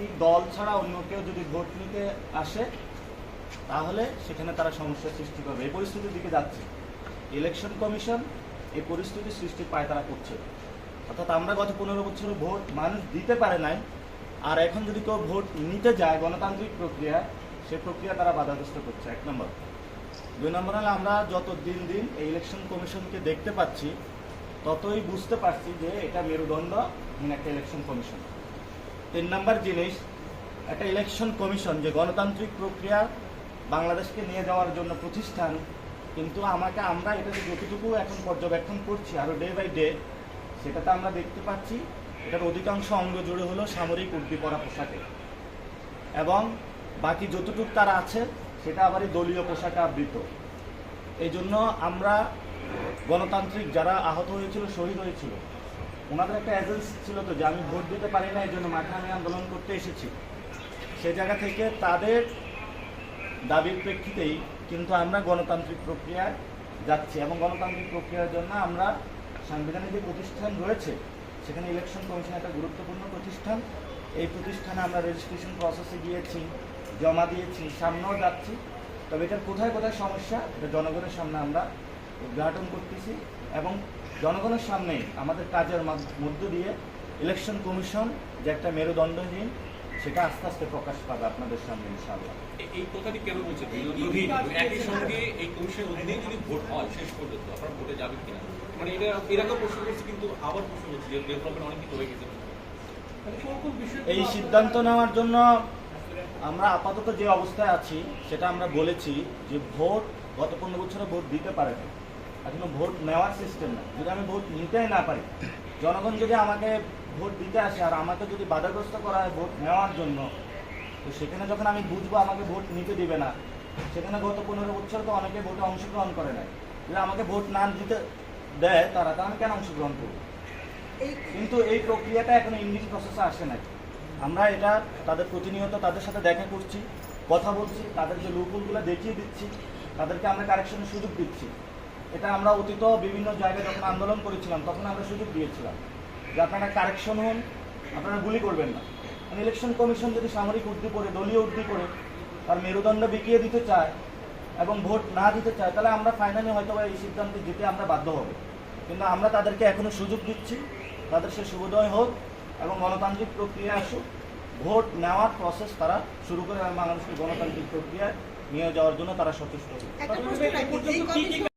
রাজনৈতিক দল ছাড়া অন্য কেউ যদি ভোট নিতে আসে, তাহলে সেখানে তারা সমস্যার সৃষ্টি করবে। এই পরিস্থিতির দিকে যাচ্ছে। ইলেকশন কমিশন এই পরিস্থিতির সৃষ্টি পায় তারা করছে। অর্থাৎ আমরা গত পনেরো বছর ভোট মানুষ দিতে পারে নাই, আর এখন যদি কেউ ভোট নিতে যায়, গণতান্ত্রিক প্রক্রিয়া, সে প্রক্রিয়া তারা বাধাগ্রস্ত করছে। এক নম্বর। দুই নম্বর হলে আমরা যত দিন দিন এই ইলেকশন কমিশনকে দেখতে পাচ্ছি, ততই বুঝতে পারছি যে এটা মেরুদণ্ডহীন একটা ইলেকশন কমিশন। তিন নম্বর জিনিস, একটা ইলেকশন কমিশন যে গণতান্ত্রিক প্রক্রিয়া বাংলাদেশকে নিয়ে যাওয়ার জন্য প্রতিষ্ঠান, কিন্তু আমাকে আমরা এটাকে যতটুকু এখন পর্যবেক্ষণ করছি আরও ডে বাই ডে সেটাতে আমরা দেখতে পাচ্ছি এটার অধিকাংশ অঙ্গ জুড়ে হলো সামরিক উর্দি পরা পোশাকে। এবং বাকি যতটুকু তারা আছে, সেটা আবার দলীয় পোশাকে আবৃত। এই জন্য আমরা গণতান্ত্রিক যারা আহত হয়েছিল, শহীদ হয়েছিল ওনাদের একটা এজেন্সি ছিল তো যে আমি ভোট দিতে পারি না এই জন্য মাঠে আমি আন্দোলন করতে এসেছি। সেই জায়গা থেকে তাদের দাবির প্রেক্ষিতেই কিন্তু আমরা গণতান্ত্রিক প্রক্রিয়ায় যাচ্ছি এবং গণতান্ত্রিক প্রক্রিয়ার জন্য আমরা সাংবিধানিক যে প্রতিষ্ঠান রয়েছে, সেখানে ইলেকশন কমিশন একটা গুরুত্বপূর্ণ প্রতিষ্ঠান। এই প্রতিষ্ঠানে আমরা রেজিস্ট্রেশন প্রসেসে গিয়েছি, জমা দিয়েছি, সামনেও যাচ্ছি। তবে এটার কোথায় কোথায় সমস্যা, এটা জনগণের সামনে আমরা উদ্ঘাটন করতেছি এবং জনগণের সামনেই আমাদের কাজের মাধ- মধ্য দিয়ে ইলেকশন কমিশন যে একটা মেরুদণ্ডহীন সেটা আস্তে আস্তে প্রকাশ পাবে আপনাদের সামনে ইনশাআল্লাহ। এই কথাটি কেন বলছে? একই সঙ্গে এই কমিশনের অধীনে যদি ভোট হয় শেষ পর্যন্ত আপনারা ভোটে যাবেন কিনা? মানে এটা এর আগে প্রশ্ন করছি কিন্তু আবার প্রশ্ন করছি যে ডেভেলপমেন্ট অনেক কিছু হয়ে গেছে। মানে এই সিদ্ধান্ত নেওয়ার জন্য আমরা আপাতত যে অবস্থায় আছি সেটা আমরা বলেছি যে ভোট গত পনেরো বছরে ভোট দিতে পারে না এখনও ভোট নেওয়ার সিস্টেম না যদি আমি ভোট নিতেই না পারি জনগণ যদি আমাকে ভোট দিতে আসে আর আমাকে যদি বাধাগ্রস্ত করা হয় ভোট নেওয়ার জন্য তো সেখানে যখন আমি বুঝব আমাকে ভোট নিতে দিবে না সেখানে গত পনেরো বছর তো অনেকে ভোটে অংশগ্রহণ করে নাই। যদি আমাকে ভোট না দিতে দেয় তারা তো আমি কেন অংশগ্রহণ করব? কিন্তু এই প্রক্রিয়াটা এখনও ইংলিশ প্রসেসে আসে নাই। আমরা এটা তাদের প্রতিনিয়ত তাদের সাথে দেখা করছি কথা বলছি তাদের যে লুকুলগুলো দেখিয়ে দিচ্ছি তাদেরকে আমরা কারেকশনের সুযোগ দিচ্ছি। এটা আমরা অতীত বিভিন্ন জায়গায় যখন আন্দোলন করেছিলাম, তখন আমরা সুযোগ দিয়েছিলাম। যে আপনারা কারেকশন হন, আপনারা গুলি করবেন না। ইলেকশন কমিশন যদি সামরিক উর্দি করে, দলীয় উর্দি করে, তার মেরুদণ্ড বিকিয়ে দিতে চায় এবং ভোট না দিতে চায়, তাহলে আমরা ফাইনালি হয়তো এই সিদ্ধান্তে যেতে আমরা বাধ্য হব। কিন্তু আমরা তাদেরকে এখনও সুযোগ দিচ্ছি। তাদের সে শুভোদয় হোক এবং গণতান্ত্রিক প্রক্রিয়া আসুক, ভোট নেওয়ার প্রসেস তারা শুরু করে বাংলাদেশের গণতান্ত্রিক প্রক্রিয়ায় নিয়ে যাওয়ার জন্য তারা সচেষ্ট।